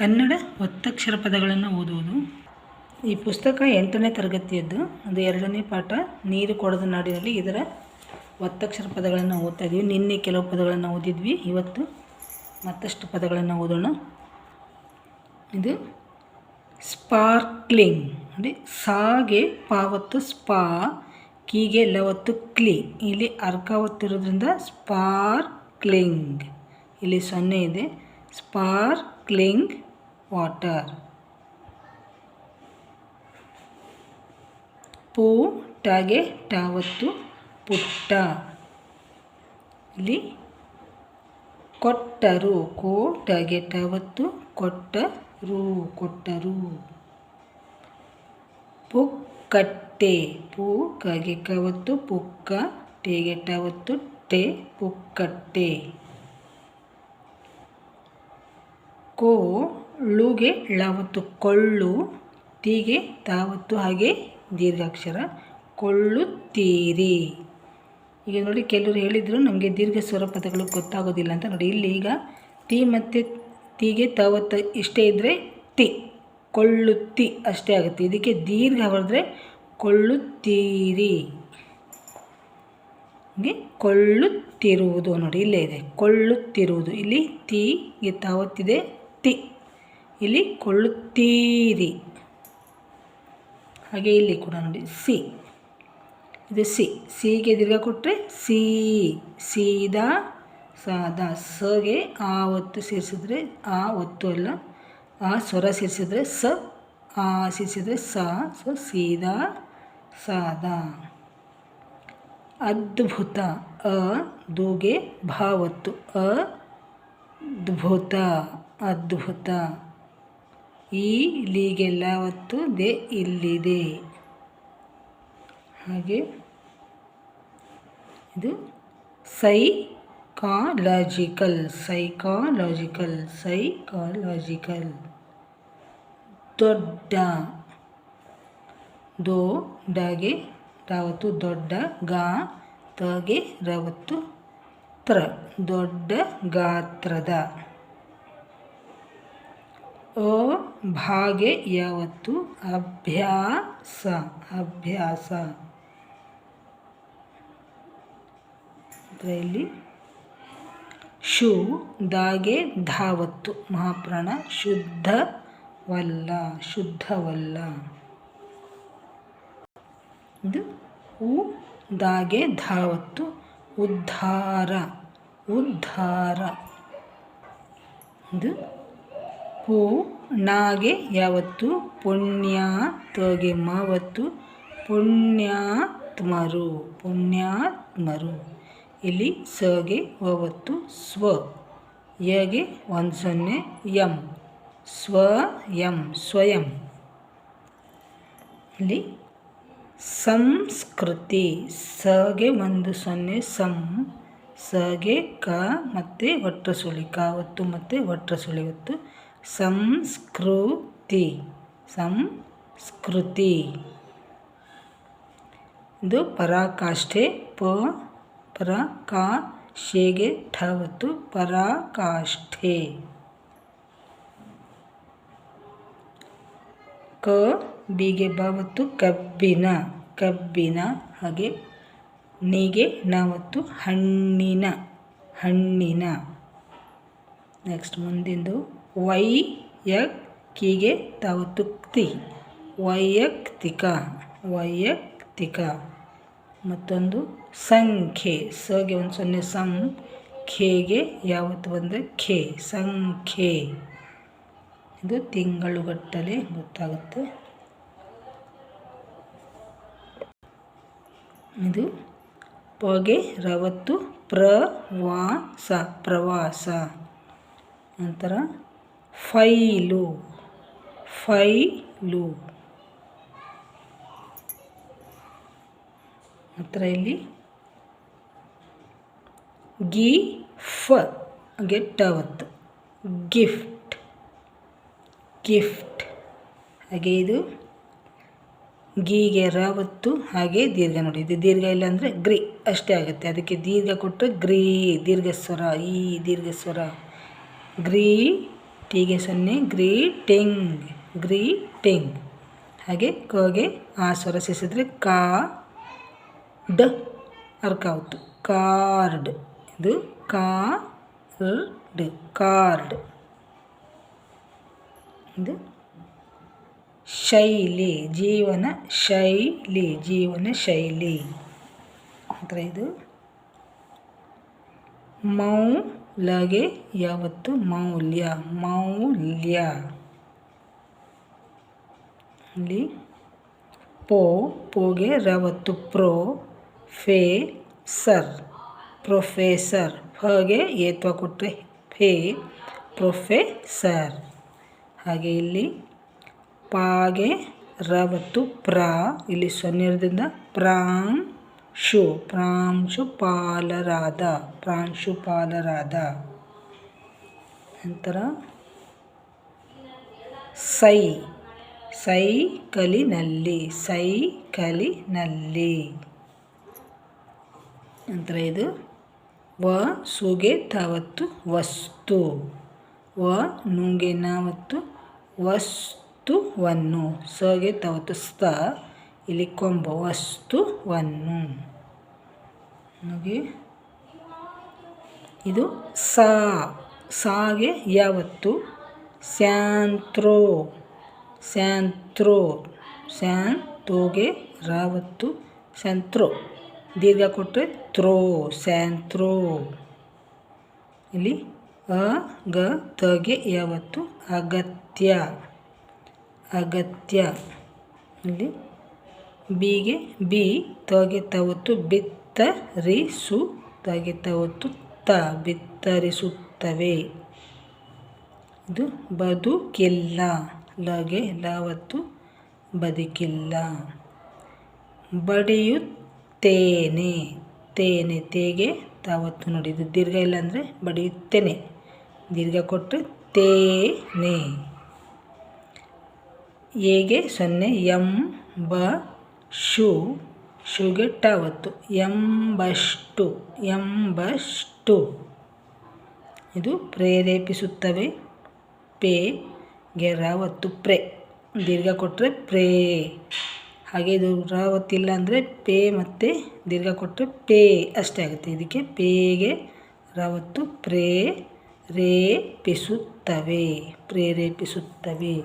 ಕನ್ನಡ ಒತ್ತಕ್ಷರ ಪದಗಳನ್ನು ಓದುವುದು. ಈ ಪುಸ್ತಕ ಎಂಟನೇ ತರಗತಿಯದ್ದು. ಅದು ಎರಡನೇ ಪಾಠ, ನೀರು ಕೊಡದ ನಾಡಿನಲ್ಲಿ ಇದರ ಒತ್ತಕ್ಷರ ಪದಗಳನ್ನು ಓದ್ತಾ ಇದ್ವಿ. ನಿನ್ನೆ ಕೆಲವು ಪದಗಳನ್ನು ಓದಿದ್ವಿ, ಇವತ್ತು ಮತ್ತಷ್ಟು ಪದಗಳನ್ನು ಓದೋಣ. ಇದು ಸ್ಪಾರ್ಕ್ಲಿಂಗ್, ಅಂದರೆ ಸಾಗೆ, ಪಾವತ್ತು, ಸ್ಪಾ, ಕೀಗೆ, ಲವತ್ತು, ಕ್ಲಿ. ಇಲ್ಲಿ ಅರ್ಕ ಒತ್ತಿರೋದ್ರಿಂದ ಸ್ಪಾರ್ಕ್ಲಿಂಗ್. ಇಲ್ಲಿ ಸೊನ್ನೆ ಇದೆ. ಸ್ಪಾರ್ಕ್ಲಿಂಗ್ ವಾಟರ್ ಪೂ ಟಾಗೆ ಟಾವತ್ತು ಪುಟ್ಟ. ಇಲ್ಲಿ ಕೊಟ್ಟರು ಕೋ ಟಾಗೆ ಟಾವತ್ತು ಕೊಟ್ಟರು ಕೊಟ್ಟರು. ಪುಕ್ಕಟ್ಟೆ ಪೂ ಕಗೆ ಕವತ್ತು ಪುಕ್ಕ ಟೇಗೆ ಟಾವತ್ತು ಟೆ, ಪುಕ್ಕಟ್ಟೆ. ಕೋ ಳುಗೆ ಳವತ್ತು, ಕೊಳ್ಳು, ತೀಗೆ ತಾವತ್ತು ಹಾಗೆ ದೀರ್ಘಾಕ್ಷರ. ಕೊಳ್ಳುತ್ತೀರಿ. ಈಗ ನೋಡಿ ಕೆಲವರು ಹೇಳಿದರು ನಮಗೆ ದೀರ್ಘ ಸ್ವರ ಪದಗಳು ಗೊತ್ತಾಗೋದಿಲ್ಲ ಅಂತ ನೋಡಿ. ಇಲ್ಲಿ ಈಗ ತಿ ಮತ್ತು ತೀಗೆ ತಾವತ್ತು ಇಷ್ಟೇ ಇದ್ದರೆ ತಿ ಕೊಳ್ಳುತ್ತಿ ಅಷ್ಟೇ ಆಗುತ್ತೆ. ಇದಕ್ಕೆ ದೀರ್ಘ ಬರೆದ್ರೆ ಕೊಳ್ಳುತ್ತೀರಿ. ಹೀಗೆ ಕೊಳ್ಳುತ್ತಿರುವುದು ನೋಡಿ ಇಲ್ಲೇ ಇದೆ. ಕೊಳ್ಳುತ್ತಿರುವುದು. ಇಲ್ಲಿ ತೀಗೆ ತಾವತ್ತಿದೆ ತಿ ಇಲ್ಲಿ ಕೊಳ್ಳುತ್ತೀರಿ. ಹಾಗೆ ಇಲ್ಲಿ ಕೂಡ ನೋಡಿ, ಸಿ. ಇದು ಸಿ. ಸಿಗೆ ದೀರ್ಘ ಕೊಟ್ಟರೆ ಸಿ. ಸೀದಾ, ಸಾದಾ, ಸಗೆ, ಆ ಒತ್ತು ಸೇರಿಸಿದ್ರೆ ಆ ಒತ್ತು ಅಲ್ಲ, ಆ ಸ್ವರ ಸೇರಿಸಿದ್ರೆ ಸ, ಆ ಸೇರಿಸಿದ್ರೆ ಸ, ಸೊ, ಸೀದಾ, ಸಾದ. ಅದ್ಭುತ, ಅ, ದೂಗೆ, ಭಾವತ್ತು ಅದ್ಭುತ ಅದ್ಭುತ. ಈ ಲೀಗೆಲ್ಲ ಒತ್ತು ದೆ ಇಲ್ಲಿದೆ. ಹಾಗೆ ಇದು ಸೈಕಾಲಾಜಿಕಲ್ ಸೈಕಾಲಾಜಿಕಲ್ ಸೈಕಾಲಾಜಿಕಲ್ ದೊಡ್ಡ ದೋ ಡಾಗೆ ರಾವತ್ತು, ದೊಡ್ಡ ಗಾ ತಗೆ ರವತ್ತು ತ್ರ, ದೊಡ್ಡ ಗಾತ್ರದ. ಅ ಭಾಗೆ ಯಾವತ್ತು ಅಭ್ಯಾಸ. ಅಭ್ಯಾಸ ಇಲ್ಲಿ ಶು, ದಾಗೆ, ಧಾವತ್ತು, ಮಹಾಪ್ರಾಣ, ಶುದ್ಧವಲ್ಲ ಶುದ್ಧವಲ್ಲ. ಇದು ಉ, ದಾಗೆ, ಧಾವತ್ತು, ಉದ್ಧಾರ ಉದ್ಧಾರ. ಇದು ಪೂ ನಾಗೆ ಯಾವತ್ತು? ಪುಣ್ಯ ತೋಗೆ ಮಾವತ್ತು ಪುಣ್ಯಾತ್ಮರು ಪುಣ್ಯಾತ್ಮರು. ಇಲ್ಲಿ ಸಗೆ ಒವತ್ತು ಸ್ವ. ಯಗೆ ಒಂದು ಸೊನ್ನೆ ಯಂ ಸ್ವ ಯಂ ಸ್ವಯಂ. ಇಲ್ಲಿ ಸಂಸ್ಕೃತಿ. ಸಗೆ ಒಂದು ಸೊನ್ನೆ ಸಂ. ಸಗೆ ಕ ಮತ್ತು ವಟ್ರ ಸುಳಿ ಕಾವತ್ತು ಮತ್ತು ವಟ್ರ ಸುಳಿ ಒತ್ತು ಸಂಸ್ಕೃತಿ. ಸಂಸ್ಕೃತಿ. ಇದು ಪರಾಕಾಷ್ಠೆ ಪ ಪರ ಕಾ ಶೇಗೆ ಠವತ್ತು ಪರಾಕಾಷ್ಠೆ. ಕ, ಬಿಗೆ ಬಾವತ್ತು ಕಬ್ಬಿನ ಕಬ್ಬಿನ ಹಾಗೆ ನೀಗೆ ನಾವತ್ತು ಹಣ್ಣಿನ ಹಣ್ಣಿನ. ನೆಕ್ಸ್ಟ್ ಮುಂದಿಂದು ವೈ ಯಕ್ ತುಕ್ತಿ ತಾವತ್ತು ಕ್ತಿ ವೈಯಕ್ತಿಕ ವೈಯಕ್ತಿಕ. ಮತ್ತೊಂದು ಸಂಖ್ಯೆ. ಸಗೆ ಒಂದು ಸೊನ್ನೆ ಸಂ, ಖೇಗೆ ಯಾವತ್ತು ಬಂದರೆ ಖೇ, ಸಂಖ್ಯೆ. ಇದು ತಿಂಗಳುಗಟ್ಟಲೆ ಗೊತ್ತಾಗುತ್ತೆ. ಇದು ಪಗೆ, ರವತ್ತು, ಪ್ರವಾಸ ಪ್ರವಾಸ. ನಂತರ ಫೈಲು. ಫೈಲು. ನಂತರ ಇಲ್ಲಿ. ಗಿ ಫ ಟವತ್ ಗಿಫ್ಟ್. ಗಿಫ್ಟ್. ಹಾಗೆ ಇದು. ಗೀಗೆ ರಾವತ್ತು ಹಾಗೆ ದೀರ್ಘ ನೋಡಿ. ಇದು ದೀರ್ಘ ಇಲ್ಲ ಅಂದರೆ ಗ್ರಿ ಅಷ್ಟೇ ಆಗುತ್ತೆ. ಅದಕ್ಕೆ ದೀರ್ಘ ಕೊಟ್ಟರೆ ಗ್ರೀ, ದೀರ್ಘ ಸ್ವರ, ಈ ದೀರ್ಘ ಸ್ವರ. ಗ್ರೀ ಟೀಗೆ ಸೊನ್ನೆ, ಗ್ರೀಟಿಂಗ್ ಗ್ರೀಟಿಂಗ್. ಹಾಗೆ ಕಗೆ ಆ ಸ್ವರ ಸೇರಿಸಿದ್ರೆ ಕಾ, ಡ್ ಅರ್ಕ ಆಯಿತು ಕಾರ್ಡ್. ಇದು ಕಾರ್ಡ್ ಕಾರ್ಡ್. ಇದು ಶೈಲಿ, ಜೀವನ ಶೈಲಿ ಜೀವನ ಶೈಲಿ. ನಂತರ ಇದು. ಮೌಲಗೆ ಯಾವತ್ತು ಮೌಲ್ಯ ಮೌಲ್ಯ ಅಲ್ಲಿ ಪೋ. ಪೋಗೆ ರವತ್ತು. ಪ್ರೋ. ಫೇ. ಸರ್. ಪ್ರೊಫೆಸರ್. ಹಾಗೆ ಏತ್ವ ಕೊಟ್ಟರೆ ಫೇ. ಪ್ರೊಫೆಸರ್. ಹಾಗೆ ಇಲ್ಲಿ. ಪಾಗೆ ರವತ್ತು ಪ್ರಾ. ಇಲ್ಲಿ ಸೊನ್ನೆ ಇರೋದ್ರಿಂದ ಪ್ರಾಂಶು ಪ್ರಾಂಶುಪಾಲರಾದ ಪ್ರಾಂಶುಪಾಲರಾದ ನಂತರ ಸೈ, ಸೈಕಲಿನಲ್ಲಿ ಸೈಕಲಿನಲ್ಲಿ। ನಂತರ ಇದು ವ, ಸುಗೆ ತಾವತ್ತು ವಸ್ತು, ವ, ನುಂಗೆ ನಾವತ್ತು ವಸ್ತುವನ್ನು, ಸಗೆ ತವತ್ತು ಸ್ತ ಇಲ್ಲಿ ಕೊಂಬ ವಸ್ತುವನ್ನು ಇದು ಸಾ, ಸಾಗೆ ಯಾವತ್ತು? ಸ್ಯಾಂತ್ರೋ ಸ್ಯಾಂತ್ರೋ, ಸ್ಯಾಂತ್ರೋಗೆ ರಾವತ್ತು, ಸ್ಯಾಂತ್ರೋ. ದೀರ್ಘ ಕೊಟ್ಟರೆ ತ್ರೋ, ಸ್ಯಾಂತ್ರೋ. ಇಲ್ಲಿ ಅ, ಗ ತಗೆ ಯಾವತ್ತು? ಅಗತ್ಯ. ಅಗತ್ಯ. ಇಲ್ಲಿ ಬಿಗೆ ಬಿ ತಗೆ ತವತ್ತು ಬಿತ್ತರಿಸು ತಗೆ ತವತ್ತು ತ ಬಿತ್ತರಿಸುತ್ತವೆ. ಇದು ಬದುಕಿಲ್ಲ. ಲಗೆ ಲಾವತ್ತು ಬದುಕಿಲ್ಲ. ಬಡಿಯುತ್ತೇನೆ. ತೇನೆ ತೇಗೆ ತಾವತ್ತು ನೋಡಿ. ಇದು ದೀರ್ಘ ಇಲ್ಲ ಅಂದರೆ ಬಡಿಯುತ್ತೇನೆ. ದೀರ್ಘ ಕೊಟ್ಟರೆ ತೇನೆ. ಎಗೆ ಸೊನ್ನೆ ಎಂ ಬ ಶು ಶುಗೆಟ್ಟಾವತ್ತು ಎಂಬಷ್ಟು ಎಂಬಷ್ಟು. ಇದು ಪ್ರೇರೇಪಿಸುತ್ತವೆ. ಪೇ ಗೆ ರಾವತ್ತು ಪ್ರೇ. ದೀರ್ಘ ಕೊಟ್ಟರೆ ಪ್ರೇ. ಹಾಗೆ ಇದು ರಾವತ್ತಿಲ್ಲ ಅಂದರೆ ಪೇ ಮತ್ತು ದೀರ್ಘ ಕೊಟ್ಟರೆ ಪೇ ಅಷ್ಟೇ ಆಗುತ್ತೆ. ಇದಕ್ಕೆ ಪೇಗೆ ರಾವತ್ತು, ಪ್ರೇ, ರೇಪಿಸುತ್ತವೆ. ಪ್ರೇರೇಪಿಸುತ್ತವೆ.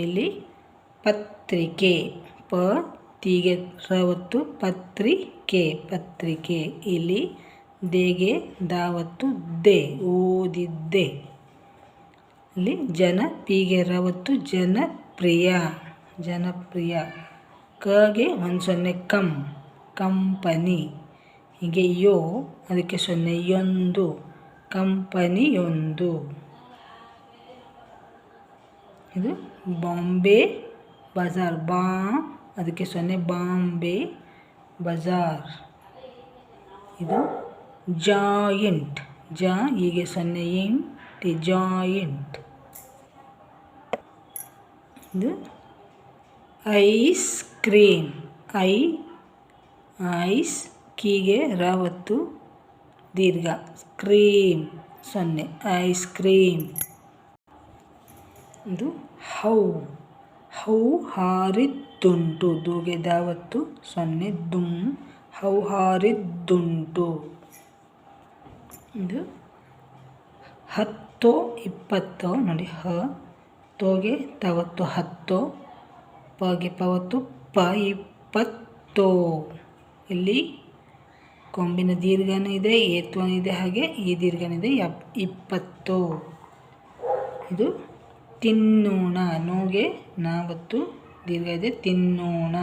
ಇಲ್ಲಿ ಪತ್ರಿಕೆ, ಪ, ತೀಗೆ ರವತ್ತು ಪತ್ರಿಕೆ ಪತ್ರಿಕೆ ಇಲ್ಲಿ ದೇಗೆ ದಾವತ್ತು ದೆ, ಓದಿದ್ದೆ. ಇಲ್ಲಿ ಜನ, ಪೀಗೆ ರವತ್ತು ಜನಪ್ರಿಯ ಜನಪ್ರಿಯ. ಕಗೆ ಒಂದು ಸೊನ್ನೆ ಕಂ, ಕಂಪನಿ. ಹೀಗೆ ಯೋ, ಅದಕ್ಕೆ ಸೊನ್ನೆ ಯೊಂದು, ಕಂಪನಿಯೊಂದು. ಇದು ಬಾಂಬೆ ಬಜಾರ್, ಬಾ, ಅದಕ್ಕೆ ಸೊನ್ನೆ ಬಾಂಬೆ ಬಜಾರ್. ಇದು ಜಾಯಿಂಟ್, ಜಾ ಹೀಗೆ ಸೊನ್ನೆ ಇಂಟ್ ಜಾಯಿಂಟ್. ಇದು ಐಸ್ ಕ್ರೀಮ್, ಐ, ಐಸ್ ಕೀಗೆ ರಾವತ್ತು ದೀರ್ಘ. ಕ್ರೀಮ್, ಸೊನ್ನೆ, ಐಸ್ ಕ್ರೀಮ್. ಇದು ಹೌ. ಹೌ ಹಾರಿದ್ದುಂಟು ದೂಗೆ ದಾವತ್ತು ಸೊನ್ನೆ ದುಮ್ ಹೌ ಹಾರಿದ್ದುಂಟು ಇದು ಹತ್ತೋ ಇಪ್ಪತ್ತೋ, ನೋಡಿ, ಹ. ತೋಗೆ ತವತ್ತು ಹತ್ತೋ, ಪಗೆ ಪವತ್ತು ಪ ಇಪ್ಪತ್ತೋ ಇಲ್ಲಿ ಕೊಂಬಿನ ದೀರ್ಘನೂ ಇದೆ, ಏತ್ವನೂ ಇದೆ, ಹಾಗೆ ಈ ದೀರ್ಘನಿದೆ ಎಪ್ ಇಪ್ಪತ್ತು. ಇದು ತಿನ್ನೋಣ. ನೋಗೆ, ನಾವತ್ತು ದೀರ್ಘ ಇದೆ ತಿನ್ನೋಣ.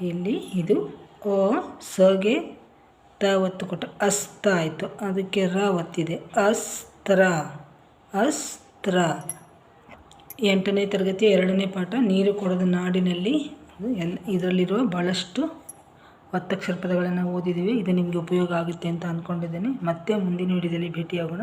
ಇಲ್ಲಿ ಇದು ಅ ಸಗೆ ತಾವತ್ತು ಕೊಟ್ಟ ಅಸ್ತ ಆಯಿತು. ಅದಕ್ಕೆ ರ ಒತ್ತಿದೆ. ಅಸ್ತ್ರ. ಅಸ್ತ್ರ. ಎಂಟನೇ ತರಗತಿಯ ಎರಡನೇ ಪಾಠ, ನೀರು ಕೊಡದ ನಾಡಿನಲ್ಲಿ ಎಲ್ಲ ಇದರಲ್ಲಿರುವ ಭಾಳಷ್ಟು ಒತ್ತಕ್ಷರ ಪದಗಳನ್ನು ಓದಿದ್ದೀವಿ. ಇದು ನಿಮಗೆ ಉಪಯೋಗ ಆಗುತ್ತೆ ಅಂತ ಅಂದ್ಕೊಂಡಿದ್ದೀನಿ ಮತ್ತೆ ಮುಂದಿನ ವಿಡಿಯೋದಲ್ಲಿ ಭೇಟಿಯಾಗೋಣ.